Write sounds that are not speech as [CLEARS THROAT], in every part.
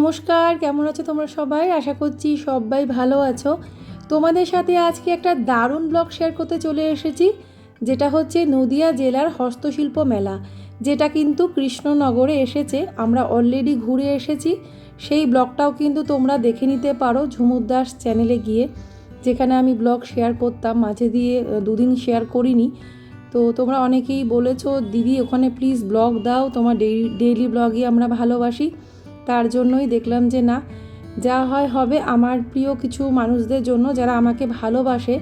নমস্কার, কেমন আছো তোমরা সবাই? আশা করছি সবাই ভালো আছো। তোমাদের সাথে আজকে একটা দারুণ ব্লগ শেয়ার করতে চলে এসেছি, যেটা হচ্ছে নদিয়া জেলার হস্তশিল্প মেলা, যেটা কিন্তু কৃষ্ণনগরে এসেছে। আমরা অলরেডি ঘুরে এসেছি। সেই ব্লগটাও কিন্তু তোমরা দেখে নিতে পারো ঝুমুর দাস চ্যানেলে গিয়ে, যেখানে আমি ব্লগ শেয়ার করতাম, মাঝে দিয়ে দুদিন শেয়ার করিনি। তো তোমরা অনেকেই বলেছ, দিদি, ওখানে প্লিজ ব্লগ দাও, তোমার ডেইলি ব্লগই আমরা ভালোবাসি। তার জন্যই দেখলাম যে না, যা হয় হবে আমার প্রিয় কিছু মানুষদের জন্য যারা আমাকে ভালোবাসে,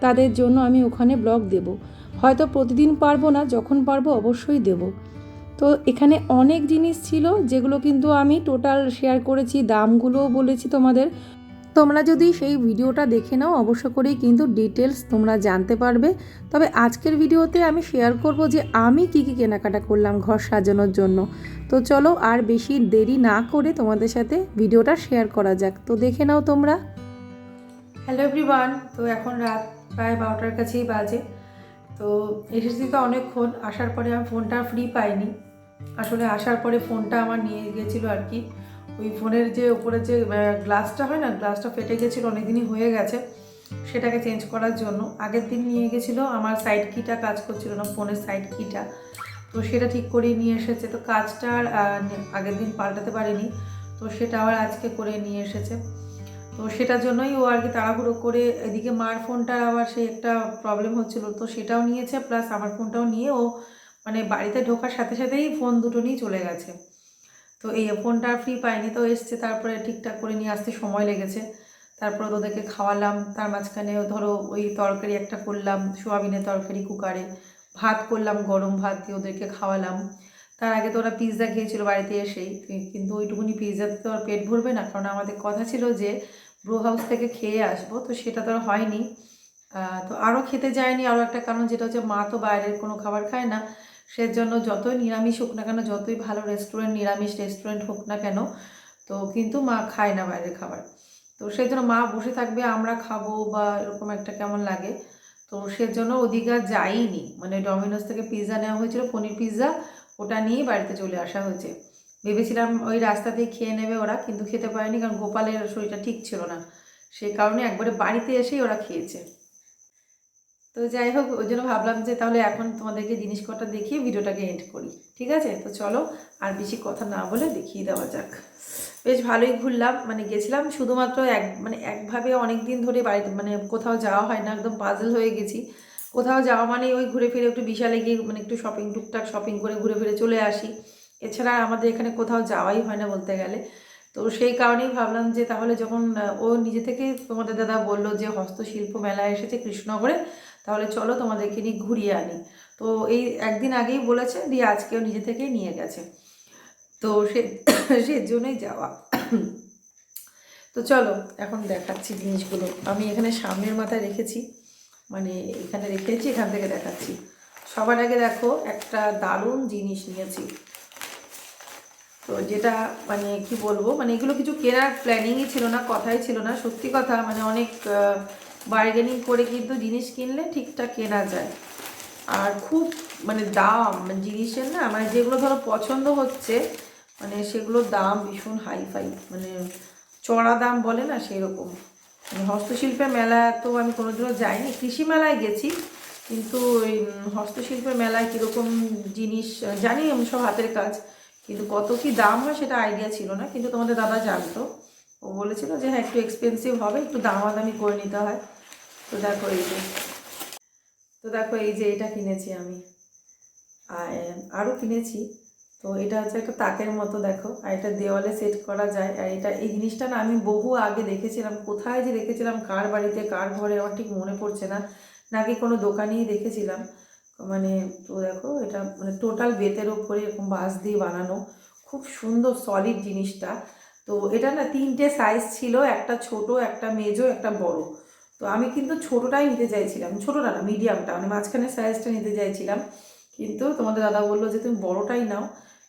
তাদের জন্য আমি ওখানে ব্লগ দেব। হয়তো প্রতিদিন পারব না, যখন পারব অবশ্যই দেব। তো এখানে অনেক জিনিস ছিল, যেগুলো কিন্তু আমি টোটাল শেয়ার করেছি, দামগুলোও বলেছি তোমাদের। তোমরা যদি সেই ভিডিওটা দেখে নাও, অবশ্য করেই কিন্তু ডিটেলস তোমরা জানতে পারবে। তবে আজকের ভিডিওতে আমি শেয়ার করব যে আমি কি কি কেনাকাটা করলাম ঘর সাজানোর জন্য। তো চলো আর বেশি দেরি না করে তোমাদের সাথে ভিডিওটা শেয়ার করা যাক। তো দেখে নাও তোমরা। হ্যালো এভরিওয়ান তো এখন রাত প্রায় বারোটার কাছেই বাজে। তো এসেছি তো অনেকক্ষণ, আসার পরে আমি ফোনটা ফ্রি পাইনি। আসলে আসার পরে ফোনটা আমার নিয়ে গেছিল আর কি। ওই ফোনের যে উপরে যে গ্লাসটা হয় না গ্লাসটা ফেটে গেছিল, অনেকদিনই হয়ে গেছে। সেটাকে চেঞ্জ করার জন্য। আগের দিন নিয়ে গেছিল, আমার সাইড কিটা কাজ করছিল না, ফোনের সাইড কিটা তো সেটা ঠিক করেই নিয়ে এসেছে। তো কাজটা আর আগের দিন পাল্টাতে পারিনি। তো সেটা আবার আজকে করে নিয়ে এসেছে। তো সেটার জন্যই ও আর কি তাড়াহুড়ো করে, এদিকে মার ফোনটার আবার সেই একটা প্রবলেম হচ্ছিল। তো সেটাও নিয়েছে প্লাস আমার ফোনটাও নিয়ে ও মানে বাড়িতে ঢোকার সাথে সাথেই ফোন দুটো নিয়ে চলে গেছে। তো এই ফোনটা ফ্রি পাইনি, তো এসছে তারপরে ঠিকঠাক করে নিয়ে আসতে সময় লেগেছে। তারপর ওদেরকে খাওয়ালাম, তার মাঝখানে ধরো ওই তরকারি একটা করলাম, সোয়াবিনের তরকারি কুকারে। ভাত করলাম, গরম ভাত দিয়ে ওদেরকে খাওয়ালাম। তার আগে তো ওরা পিৎজা খেয়েছিল বাড়িতে এসেই কিন্তু ওইটুকুনি পিৎজাতে তো আর পেট ভরবে না, কারণ আমাদের কথা ছিল যে ব্রু হাউস থেকে খেয়ে আসব, তো সেটা তো আর হয়নি। তো আরও খেতে যায়নি আরও একটা কারণ, যেটা হচ্ছে মা তো বাইরের কোনো খাবার খায় না সেজন্য যতই নিরামিষ হোক না কেন, যতই ভালো রেস্টুরেন্ট নিরামিষ রেস্টুরেন্ট হোক না কেন, তো কিন্তু মা খায় না বাইরের খাবার। তো সেই জন্য মা বসে থাকবে, আমরা খাব বা এরকম একটা কেমন লাগে। তো সেজন্য ওদিকে আর যাইনি। মানে ডমিনোস থেকে পিৎজা নেওয়া হয়েছিল, পনির পিৎজা ওটা নিয়েই বাড়িতে চলে আসা হয়েছে। ভেবেছিলাম ওই রাস্তাতেই খেয়ে নেবে ওরা, কিন্তু খেতে পারেনি কারণ গোপালের শরীরটা ঠিক ছিল না। সেই কারণে একবারে বাড়িতে এসেই ওরা খেয়েছে। তো যাই হোক, ওই জন্য ভাবলাম যে তাহলে এখন তোমাদেরকে জিনিস কটা দেখিয়ে ভিডিওটাকে এন্ড করি। ঠিক আছে? তো চলো, আর বেশি কথা না বলে দেখিয়ে দেওয়া যাক। বেশ ভালোই ঘুরলাম মানে গেছিলাম শুধুমাত্র এক মানে একভাবে অনেক দিন ধরে বাড়িতে মানে কোথাও যাওয়া হয় না, একদম পাজল হয়ে গেছি। কোথাও যাওয়া মানে ওই ঘুরে ফিরে একটু বিশালে গিয়ে মানে একটু শপিং টুকটাক শপিং করে ঘুরে ফিরে চলে আসি। এছাড়া আমাদের এখানে কোথাও যাওয়াই হয় না বলতে গেলে। তো সেই কারণেই ভাবলাম যে তাহলে যখন ও নিজে থেকে তোমাদের দাদা বলল যে হস্তশিল্প মেলা এসেছে কৃষ্ণনগরে তাহলে চলো তোমাদেরকে নিয়ে ঘুরিয়ে আনি। তো এই একদিন আগেই বলেছে দিয়ে আজকেও নিজে থেকেই নিয়ে গেছে। তো সে, সেজন্যই যাওয়া। তো চলো, এখন দেখাচ্ছি জিনিসগুলো। আমি এখানে সামনের মাথায় রেখেছি। মানে এখানে রেখেছি, এখান থেকে দেখাচ্ছি। সবার আগে দেখো, একটা দারুণ জিনিস নিয়েছি। তো যেটা মানে কি বলব মানে এগুলো কিছু কেনার প্ল্যানিংই ছিল না, কথাই ছিল না। সত্যি কথা মানে অনেক বার্গেনিং করে কিন্তু জিনিস কিনলে ঠিকঠাক কেনা যায়। আর খুব মানে দাম মানে জিনিসের না মানে যেগুলো ধরো পছন্দ হচ্ছে মানে সেগুলোর দাম ভীষণ হাই ফাই মানে চড়া দাম বলে না সেরকম। মানে হস্তশিল্পের মেলা তো আমি কোনোদিনও যাইনি, কৃষি মেলায় গেছি, কিন্তু ওই হস্তশিল্পের মেলায় কীরকম জিনিস, জানি আমি সব হাতের কাজ, কিন্তু কত কি দাম হয় সেটা আইডিয়া ছিল না, কিন্তু তোমাদের দাদা জানতো। ও বলেছিল যে হ্যাঁ একটু এক্সপেন্সিভ হবে, একটু দামাদামি করে নিতে হয়। তো দেখো এই যে, তো দেখো এই যে এটা কিনেছি আমি। আর আরও কিনেছি। তো এটা হচ্ছে একটা তাকের মতো, দেখো। আর এটা দেওয়ালে সেট করা যায়। আর এটা, এই জিনিসটা না আমি বহু আগে দেখেছিলাম। কোথায় যে দেখেছিলাম, কার বাড়িতে, কার ঘরে, আমার ঠিক মনে পড়ছে না। নাকি কোনো দোকানেই দেখেছিলাম। মানে তো দেখো, এটা মানে টোটাল বেতের ওপরে এরকম বাঁশ দিয়ে বানানো। খুব সুন্দর সলিড জিনিসটা। তো এটা না তিনটে সাইজ ছিল, একটা ছোট, একটা মেজো, একটা বড়। তো আমি কিন্তু ছোটোটাই নিতে চাইছিলাম, ছোটোটা না মিডিয়ামটা মানে মাঝখানের সাইজটা নিতে চাইছিলাম। কিন্তু তোমাদের দাদা বলল যে তুমি বড়টাই নাও।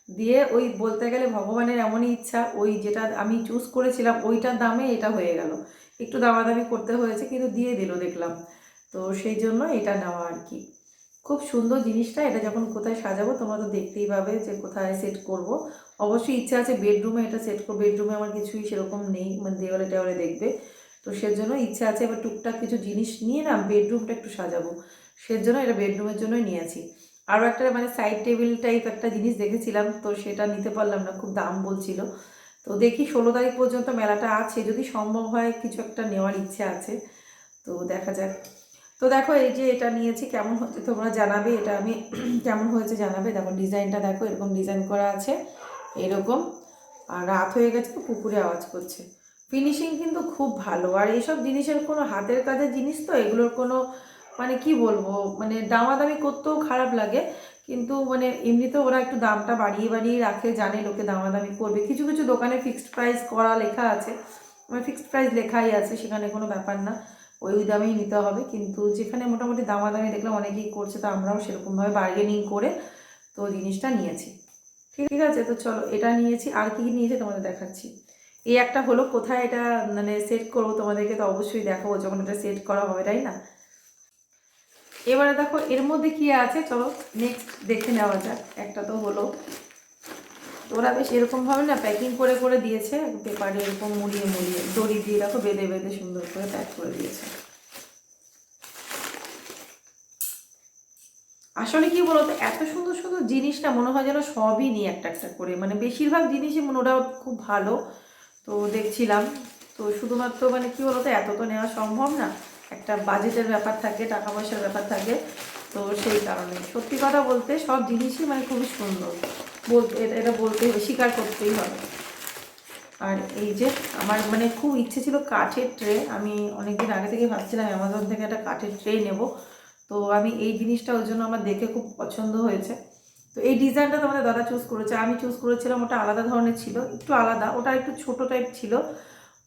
দিয়ে ওই বলতে গেলে ভগবানের এমনই ইচ্ছা, ওই যেটা আমি চুজ করেছিলাম, ওইটার দামে এটা হয়ে গেল। একটু দামাদামি করতে হয়েছে, কিন্তু দিয়ে দিল, দেখলাম। তো সেই জন্য এটা নেওয়া আর কি। খুব সুন্দর জিনিসটা, এটা যখন কোথায় সাজাবো তোমরা তো দেখতেই পাবে যে কোথায় সেট করব। অবশ্যই ইচ্ছা আছে বেডরুমে এটা সেট করব বেডরুমে আমার কিছুই সেরকম নেই মানে দেওয়ালে টেওয়ালে দেখবে। তো সেজন্য ইচ্ছা আছে এবার টুকটাক কিছু জিনিস নিয়ে না বেডরুমটা একটু সাজাবো। সেজন্য এটা বেডরুমের জন্যই নিয়েছি আরও একটা মানে সাইড টেবিল টাইপ একটা জিনিস দেখেছিলাম, তো সেটা নিতে পারলাম না, খুব দাম বলছিল। তো দেখি ষোলো তারিখ পর্যন্ত মেলাটা আছে, যদি সম্ভব হয় কিছু একটা নেওয়ার ইচ্ছে আছে, তো দেখা যাক। তো দেখো, এই যে এটা নিয়েছি, কেমন হচ্ছে তোমরা জানাবে, এটা আমি [CLEARS THROAT] কেমন হয়েছে জানাবে। দেখো, ডিজাইনটা দেখো, এরকম ডিজাইন করা আছে, এরকম। আর রাত হয়ে গেছে, তো পুকুরে আওয়াজ করছে। ফিনিশিং কিন্তু খুব ভালো। আর এইসব জিনিসের কোনো হাতের কাজের জিনিস তো এগুলোর কোনো মানে কি বলব মানে দামাদামি করতেও খারাপ লাগে। কিন্তু মানে এমনিতে ওরা একটু দামটা বাড়িয়ে বাড়িয়ে রাখে, জানে লোকে দামাদামি করবে। কিছু কিছু দোকানে ফিক্সড প্রাইস করা লেখা আছে। মানে ফিক্সড প্রাইস লেখাই আছে, সেখানে কোনো ব্যাপার না। ওই দামেই নিতে হবে। কিন্তু যেখানে মোটামুটি দামাদামি দেখলাম অনেকেই করছে, তো আমরাও সেরকমভাবে বার্গেনিং করে তো জিনিসটা নিয়েছি। ঠিক আছে, তো চলো এটা নিয়েছি। আর কি নিয়েছি তোমাদের দেখাচ্ছি। এই একটা হলো কোথায় এটা মানে সেট করব তোমাদেরকে তো অবশ্যই দেখাবো, যখন এটা সেট করা হবে, তাই না? এবারে দেখো, এর মধ্যে কি আছে? চলো নেক্সট দেখে নেওয়া যাক। একটা তো হলো ওরা বেশ এরকমভাবে না প্যাকিং করে করে দিয়েছে, পেপারে এরকম মুড়িয়ে মুড়িয়ে, দড়ি দিয়ে দেখো বেঁধে বেঁধে সুন্দর করে প্যাক করে দিয়েছে। আসলে কি বলতো, এত সুন্দর সুন্দর জিনিসটা মনে হয় যেন সবই নিয়ে একটা একটা করে মানে বেশিরভাগ জিনিসই মনে ওটা খুব ভালো। তো দেখছিলাম, তো শুধুমাত্র মানে কি বলতো, এত তো নেওয়া সম্ভব না, একটা বাজেটের ব্যাপার থাকে টাকা পয়সার ব্যাপার থাকে, তো সেই কারণে। সত্যি কথা বলতে সব জিনিসই মানে খুবই সুন্দর। বলতে এটা বলতে হবে, স্বীকার করতেই হবে। আর এই যে আমার মানে খুব ইচ্ছে ছিল কাঠের ট্রে আমি অনেকদিন আগে থেকে ভাবছিলাম অ্যামাজন থেকে একটা কাঠের ট্রে নেব। তো আমি এই জিনিসটা ওর জন্য আমার দেখে খুব পছন্দ হয়েছে। তো এই ডিজাইনটা তোমাদের দাদা চুজ করেছে, আমি চুজ করেছিলাম, ওটা আলাদা ধরনের ছিল, একটু আলাদা, ওটা একটু ছোট টাইপ ছিল।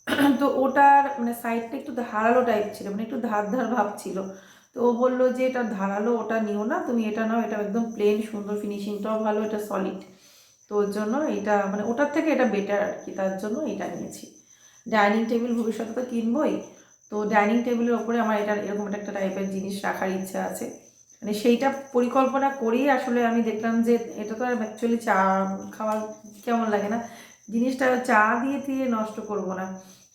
[CLEARS THROAT] তো ওটার মানে সাইডটা একটু ধারালো টাইপ ছিল মানে একটু ধার ধার ভাব ছিল। তো ও বলল যে এটা ধারালো, ওটা নিও না, তুমি এটা নাও, এটা একদম প্লেন সুন্দর ফিনিশিংটাও ভালো, এটা সলিড তো ওর জন্য এটা মানে ওটার থেকে এটা বেটার আর কি, তার জন্য এটা নিয়েছি। ডাইনিং টেবিল ভবিষ্যতে তো কিনবই। তো ডাইনিং টেবিলের ওপরে আমার এটা এরকম একটা টাইপের জিনিস রাখার ইচ্ছা আছে। মানে সেইটা পরিকল্পনা করেই আসলে আমি দেখলাম যে এটা তো আর অ্যাকচুয়ালি চা খাওয়া কেমন লাগে না। জিনিসটা চা দিয়ে দিয়ে নষ্ট করব না।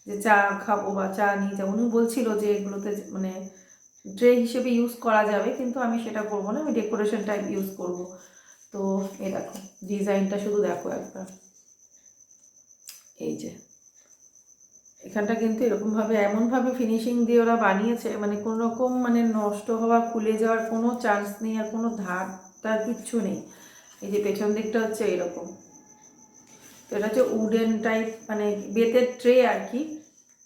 যে চা খাব বা চা নিয়ে যাব। উনি বলছিল যে এগুলোতে মানে ট্রে হিসেবে ইউজ করা যাবে, কিন্তু আমি সেটা করব না, আমি ডেকোরেশন টাইপ ইউজ করব। তো এই দেখো ডিজাইনটা শুধু দেখো একবার। এই যে, এখানটা কিন্তু এরকমভাবে, এমনভাবে ফিনিশিং দিয়ে ওরা বানিয়েছে মানে কোনো রকম মানে নষ্ট হওয়া, খুলে যাওয়ার কোনো চান্স নেই, আর কোনো ধার ধারটার কিচ্ছু নেই। এই যে পেছন দিকটা হচ্ছে এরকম। তো এটা হচ্ছে উডেন টাইপ মানে বেতের ট্রে আর কি।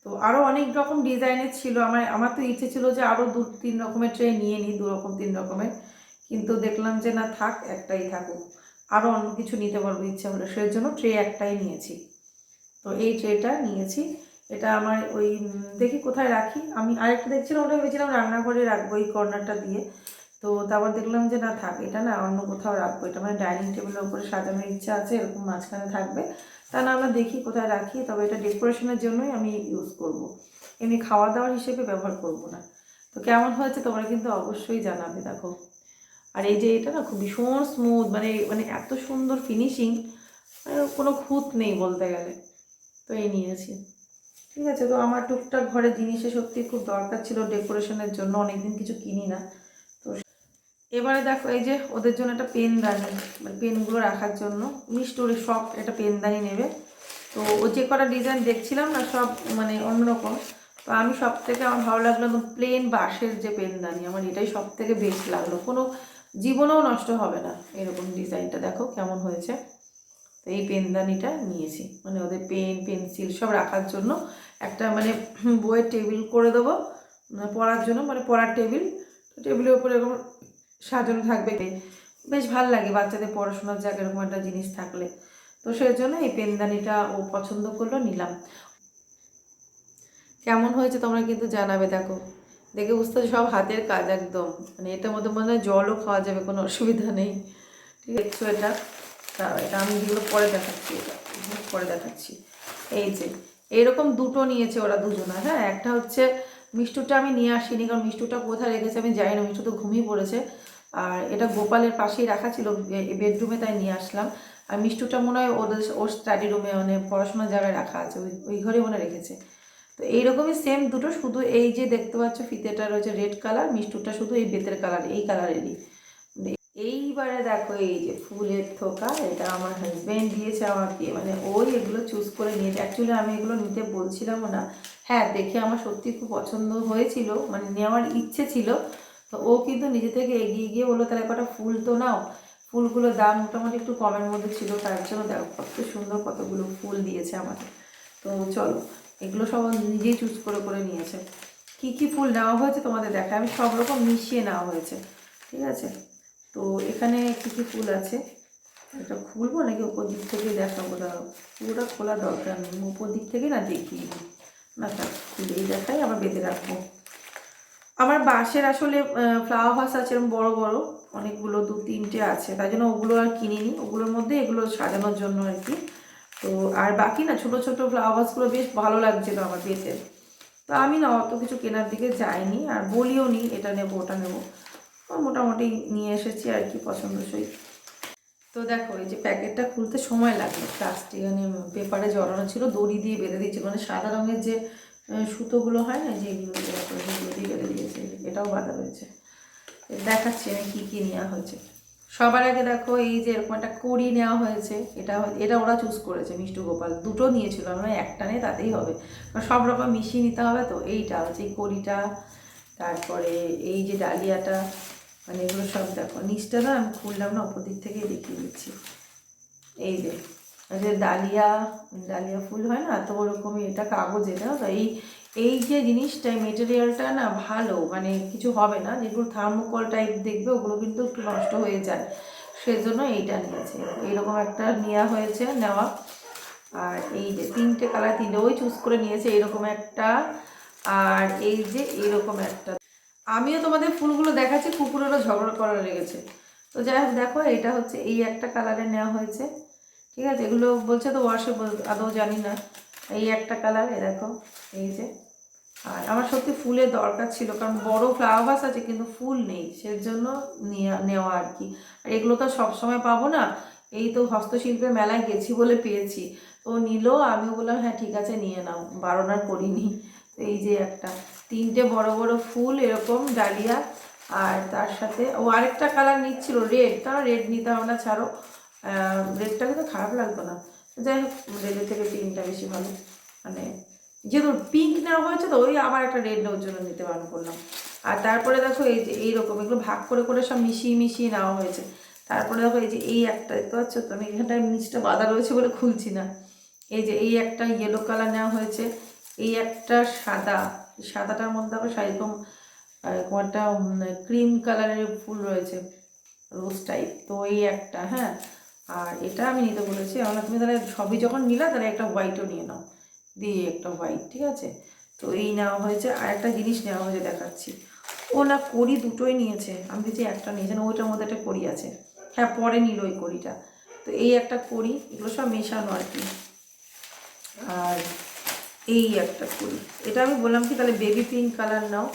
তো আরও অনেক রকম ডিজাইনের ছিল। আমার আমার তো ইচ্ছে ছিল যে আরও দু, তিন রকমের ট্রে নিয়ে নিই, দু রকম, তিন রকমের। কিন্তু দেখলাম যে না, থাক, একটাই থাকুক। আরও অন্য কিছু নিতে পারব, ইচ্ছা হলো। সেই জন্য ট্রে একটাই নিয়েছি। তো এই ট্রেটা নিয়েছি। এটা আমার ওই দেখি কোথায় রাখি। আমি আরেকটা দেখছিলাম, ওটা ভেবেছিলাম রান্নাঘরে রাখব এই কর্নারটা দিয়ে। তো তারপর দেখলাম যে না, থাক, এটা না অন্য কোথাও রাখব। এটা মানে ডাইনিং টেবিলের উপরে সাজানোর ইচ্ছা আছে, এরকম মাঝখানে থাকবে। তা না, আমরা দেখি কোথায় রাখি, তবে এটা ডেকোরেশনের জন্যই আমি ইউজ করব। এমনি খাওয়া দাওয়ার হিসেবে ব্যবহার করব না। তো কেমন হয়েছে তোমরা কিন্তু অবশ্যই জানাবে, দেখো। আর এই যে এটা না, খুব ভীষণ স্মুথ মানে মানে এত সুন্দর ফিনিশিং কোনো খুঁত নেই বলতে গেলে। তো এই নিয়েছি। ঠিক আছে, তো আমার টুকটাক ঘরে জিনিসে সত্যি খুব দরকার ছিল ডেকোরেশনের জন্য, অনেকদিন কিছু কিনি না। এবারে দেখো এই যে ওদের জন্য একটা পেনদানি মানে পেনগুলো রাখার জন্য। মিস্টোরে সব একটা পেনদানি নেবে। তো ও যে কটা ডিজাইন দেখছিলাম না, সব মানে অন্যরকম। তো আমি সব থেকে আমার ভালো লাগল একদম প্লেন বাঁশের যে পেনদানি আমার এটাই সব থেকে বেস্ট লাগল। কোনো জীবনেও নষ্ট হবে না এরকম ডিজাইনটা দেখো কেমন হয়েছে। তো এই পেনদানিটা নিয়েছি। মানে ওদের পেন পেন্সিল সব রাখার জন্য একটা মানে বইয়ের টেবিল করে দেবো। মানে পড়ার জন্য মানে পড়ার টেবিল টেবিলের উপরে এরকম সাজানো থাকবে। বেশ ভালো লাগে বাচ্চাদের পড়াশোনার জায়গায় এরকম একটা জিনিস থাকলে। তো সেই জন্য এই পেনদানিটা ও পছন্দ করল, নিলাম। কেমন হয়েছে তোমরা কিন্তু জানাবে, দেখো। দেখে বুঝতে সব হাতের কাজ একদম। মানে এটার মধ্যে মনে হয় জলও খাওয়া যাবে, কোনো অসুবিধা নেই। ঠিক আছে এটা? তা এটা আমি যেগুলো পরে দেখাচ্ছি, এটা পরে দেখাচ্ছি। এই যে এইরকম দুটো নিয়েছে ওরা দুজনা হ্যাঁ? একটা হচ্ছে মিষ্টুটা আমি নিয়ে আসিনি, কারণ মিষ্টুটা কোথায় রেখেছে আমি জানি না, মিষ্টু তো ঘুমিয়ে পড়েছে। আর এটা গোপালের পাশেই রাখা ছিল বেডরুমে তাই নিয়ে আসলাম। আর মিষ্টুটা মনে হয় ওদের, ওর স্টাডি রুমে মানে পড়াশোনার জায়গায় রাখা আছে, ওই ওই ঘরে মনে রেখেছে। তো এইরকমই সেম দুটো, শুধু এই যে দেখতে পাচ্ছ ফিতেটা রয়েছে রেড কালার মিষ্টুটা শুধু এই বেতের কালার এই কালারেরই এইবারে দেখো এই যে ফুলের থোকা, এটা আমার হাজব্যান্ড দিয়েছে আমাকে মানে ওই এগুলো চুজ করে নিয়েছে। অ্যাকচুয়ালি আমি এগুলো নিতে বলছিলামও না। হ্যাঁ দেখে আমার সত্যি খুব পছন্দ হয়েছিল মানে নেওয়ার ইচ্ছে ছিল তো ও কিন্তু নিজে থেকে এগিয়ে গিয়ে বলল, তাহলে কটা ফুল তো নাও। ফুলগুলোর দাম মোটামুটি একটু কমের মধ্যে ছিল, তার জন্য দেখো কত সুন্দর কতগুলো ফুল দিয়েছে আমাকে তো চলো, এগুলো সব নিজেই চুজ করে করে নিয়েছে। কি কি ফুল নেওয়া হয়েছে তোমাদের দেখা আমি সব রকম মিশিয়ে নেওয়া হয়েছে, ঠিক আছে? তো এখানে কী কী ফুল আছে? এটা খুলবো নাকি উপর দিক থেকে দেখাবো? দাঁড়াও, পুরোটা খোলা দরকার নেই উপর দিক থেকে না দিই। না থাক, খুলেই দেখাই, আবার বেঁধে রাখব। আমার বাঁশের আসলে ফ্লাওয়ার ভাস আছে এরকম বড় বড়, অনেকগুলো দু তিনটে আছে তাই জন্য ওগুলো আর কিনিনি। ওগুলোর মধ্যে এগুলো সাজানোর জন্য আর কি। তো আর বাকি না, ছোট ছোট ফ্লাওয়ার ভাসগুলো বেশ ভালো লাগছিল আমার পেতে। তো আমি না অত কিছু কেনার দিকে যাইনি, আর বলিও নি, এটা নেব, ওটা নেব। মোটামুটি নিয়ে এসেছি আর কি পছন্দসই। তো দেখো, এই যে প্যাকেটটা খুলতে সময় লাগল। প্লাস্টিক মানে পেপারে জড়ানো ছিল, দড়ি দিয়ে বেঁধে দিয়েছিল মানে সাদা রঙের যে সুতোগুলো হয় না যেগুলো দিয়েছে, এটাও বাঁধা রয়েছে। দেখাচ্ছি আমি কী কী নেওয়া হয়েছে। সবার আগে দেখো, এই যে এরকম একটা কড়ি নেওয়া হয়েছে, এটা এটা ওরা চুজ করেছে, মিষ্টু গোপাল। দুটো নিয়েছিল, আমরা একটা নেই, তাতেই হবে। সব রকম মিশিয়ে নিতে হবে, তো এইটা হচ্ছে এই কড়িটা, তারপরে এই যে ডালিয়াটা মানে এগুলো সব দেখো। নিচটা না আমি খুললাম না, ওপর দিক থেকেই দেখিয়ে দিচ্ছি। এই যে যে ডালিয়া ডালিয়া ফুল হয় না, তো ওরকমই এটা কাগজ, এটা তো এই এই যে জিনিসটা মেটেরিয়ালটা না ভালো মানে কিছু হবে না, যেগুলো থার্মোকল টাইপ দেখবে, ওগুলো কিন্তু একটু নষ্ট হয়ে যায়। সেজন্য এইটা নিয়েছে। এইরকম একটা নেওয়া হয়েছে, নেওয়া। আর এই যে তিনটে কালার, তিনটে ওই চুজ করে নিয়েছে এরকম একটা। আর এই যে এরকম একটা। আমিও তোমাদের ফুলগুলো দেখাচ্ছি, কুকুরেরও ঝগড়া করা লেগেছে। তো যাই হোক, দেখো এটা হচ্ছে, এই একটা কালারে নেওয়া হয়েছে। ঠিক আছে? এগুলো বলছে তো ওয়াশে আদৌ জানি না। এই একটা কালার এ দেখো, এই যে। আর আমার সত্যি ফুলের দরকার ছিল, কারণ বড় ফ্লাওয়ার ভাস আছে, কিন্তু ফুল নেই, সেজন্য নেওয়া নেওয়া আর কি। আর এগুলো তো সবসময় পাবো না। এই তো হস্তশিল্পের মেলায় গেছি বলে পেয়েছি। তো নিল, আমিও বললাম হ্যাঁ ঠিক আছে, নিয়ে নাও। বারণার করিনি। এই যে একটা, তিনটে বড় বড় ফুল, এরকম ডালিয়া, আর তার সাথে ও আরেকটা কালার নিচ্ছিল রেড কারণ রেড নিতে হবে না, ছাড়ো। রেডটা কিন্তু খারাপ লাগতো না। যাই হোক রেডের থেকে পিঙ্কটা বেশি ভালো। মানে যেহেতু পিঙ্ক নেওয়া হয়েছে তো, ওই আবার একটা রেড নেওয়ার জন্য নিতে বারণ করলাম। আর তারপরে দেখো এই যে, এইরকম, এগুলো ভাগ করে করে সব মিশিয়ে মিশিয়ে নেওয়া হয়েছে। তারপরে দেখো এই যে, এই একটা দেখতে পাচ্ছ তো, আমি এখানটায় নিচটা বাঁধা রয়েছে বলে খুলছি না। এই যে, এই একটা ইয়েলো কালার নেওয়া হয়েছে। এই একটা সাদা সাদাটার মধ্যে দেখো সেরকম এরকম একটা ক্রিম কালারের ফুল রয়েছে। রোজ টাইপ তো এই একটা হ্যাঁ? আর এটা আমি নিতে বলেছি। আমরা তুমি তাহলে সবই যখন নিলা, তাহলে একটা হোয়াইটও নিয়ে নাও। দিয়ে একটা হোয়াইট ঠিক আছে? তো এই নেওয়া হয়েছে। আর একটা জিনিস নেওয়া হয়েছে, দেখাচ্ছি। ও না কড়ি দুটোই নিয়েছে। আমি দেখছি একটা নিয়েছে না, ওইটার মধ্যে একটা কড়ি আছে। হ্যাঁ পরে নিল ওই কড়িটা। তো এই একটা কড়ি, এগুলো সব মেশানো আর কি। আর এই একটা কড়ি। এটা আমি বললাম কি, তাহলে বেবি পিঙ্ক কালার নাও।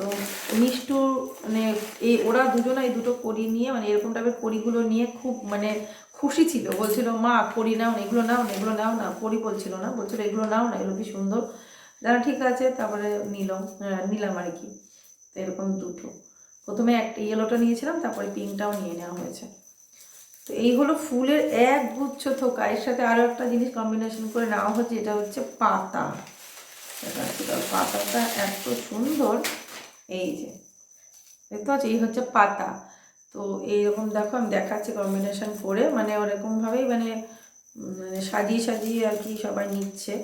তো মিষ্টু মানে এই ওরা দুজনে এই দুটো কড়ি নিয়ে মানে এরকম টাইপের কড়িগুলো নিয়ে খুব মানে খুশি ছিল। বলছিল, মা, কড়ি নাও না এগুলো নাও না এগুলো নাও না। কড়ি বলছিল না, বলছিল, এগুলো নাও না, এগুলো কি সুন্দর? যারা ঠিক আছে। তারপরে নিলাম নিলাম আর কি। তো এরকম দুটো। প্রথমে একটা ইয়েলোটা নিয়েছিলাম, তারপরে পিঙ্কটাও নিয়ে নেওয়া হয়েছে। তো এই হলো ফুলের এক গুচ্ছ থোকা। এর সাথে আরও একটা জিনিস কম্বিনেশন করে নেওয়া হচ্ছে এটা হচ্ছে পাতা। পাতাটা এত সুন্দর। এই যে, দেখতে পাচ্ছ? এই হচ্ছে পাতা। তো এইরকম দেখো, আমি দেখাচ্ছি কম্বিনেশন করে। মানে ওরকমভাবেই মানে মানে সাজিয়ে সাজিয়ে আর কি সবাই নিচ্ছে।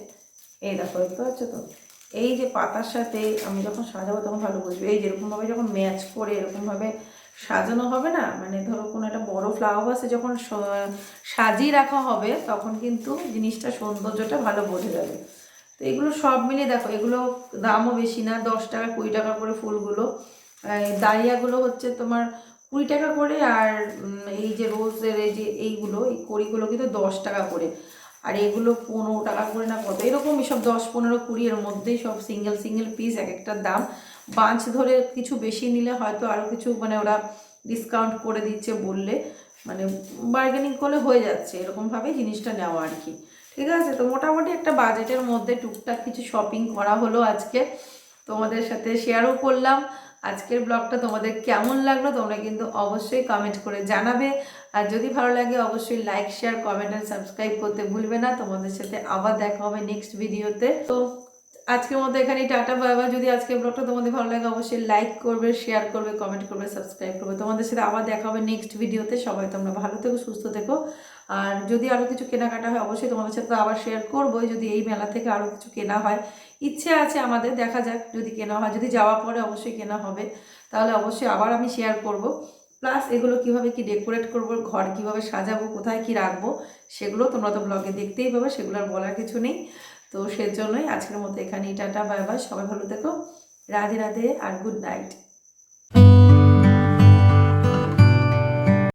এই দেখো, দেখতে পাচ্ছ তো? এই যে পাতার সাথে আমি যখন সাজাবো তখন ভালো বুঝবে। এই যেরকমভাবে যখন ম্যাচ করে এরকমভাবে সাজানো হবে না? মানে ধরো কোনো একটা বড় ফ্লাওয়ার ভাসে যখন সাজিয়ে রাখা হবে, তখন কিন্তু জিনিসটা সৌন্দর্যটা ভালো বোঝা যাবে। তো এগুলো সব মিলিয়ে দেখো, এগুলো দামও বেশি না, দশ টাকা, কুড়ি টাকা করে ফুলগুলো। ডালিয়াগুলো হচ্ছে তোমার কুড়ি টাকা করে আর এই যে রোজের এই যে এইগুলো, এই কড়িগুলো কিন্তু দশ টাকা করে। আর এগুলো পনেরো টাকা করে না কত? এরকমই সব দশ, পনেরো, কুড়ি এর মধ্যেই সব সিঙ্গেল সিঙ্গেল পিস এক একটার দাম। বাঁচ ধরে কিছু বেশি নিলে হয়তো আরও কিছু মানে ওরা ডিসকাউন্ট করে দিচ্ছে বললে মানে বার্গেনিং করলে হয়ে যাচ্ছে এরকমভাবে জিনিসটা নেওয়া আর কি। ঠিক আছে? তো মোটামুটি একটা বাজেটের মধ্যে টুকটাক কিছু শপিং করা হলো আজকে। তোমাদের সাথে শেয়ারও করলাম। আজকের ব্লগটা তোমাদের কেমন লাগল তোমরা কিন্তু অবশ্যই কমেন্ট করে জানাবে। আর যদি ভালো লাগে, অবশ্যই লাইক শেয়ার কমেন্ট আর সাবস্ক্রাইব করতে ভুলবে না। তোমাদের সাথে আবার দেখা হবে নেক্সট ভিডিওতে তো আজকের মতো এখানে টাটা বাবা যদি আজকের ব্লগটা তোমাদের ভালো লাগে, অবশ্যই লাইক করবে শেয়ার করবে কমেন্ট করবে সাবস্ক্রাইব করবে। তোমাদের সাথে আবার দেখা হবে নেক্সট ভিডিওতে সবাই তোমরা ভালো থেকো, সুস্থ থেকো। আর যদি আরও কিছু কেনাকাটা হয়, অবশ্যই তোমাদের সাথে আবার শেয়ার করব যদি এই মেলা থেকে আরও কিছু কেনা হয়, ইচ্ছে আছে আমাদের, দেখা যাক যদি কেনা হয়। যদি যাওয়া পরে অবশ্যই কেনা হবে, তাহলে অবশ্যই আবার আমি শেয়ার করব। প্লাস এগুলো কীভাবে কি ডেকোরেট করব, ঘর কীভাবে সাজাবো, কোথায় কি রাখব, সেগুলো তোমরা তো ব্লগে দেখতেই পাবে, সেগুলো আর বলার কিছু নেই। তো সেজন্যই আজকের মতো এখানেই টাটা বাই বাই সবাই ভালো থেকো। রাধে রাধে আর গুড নাইট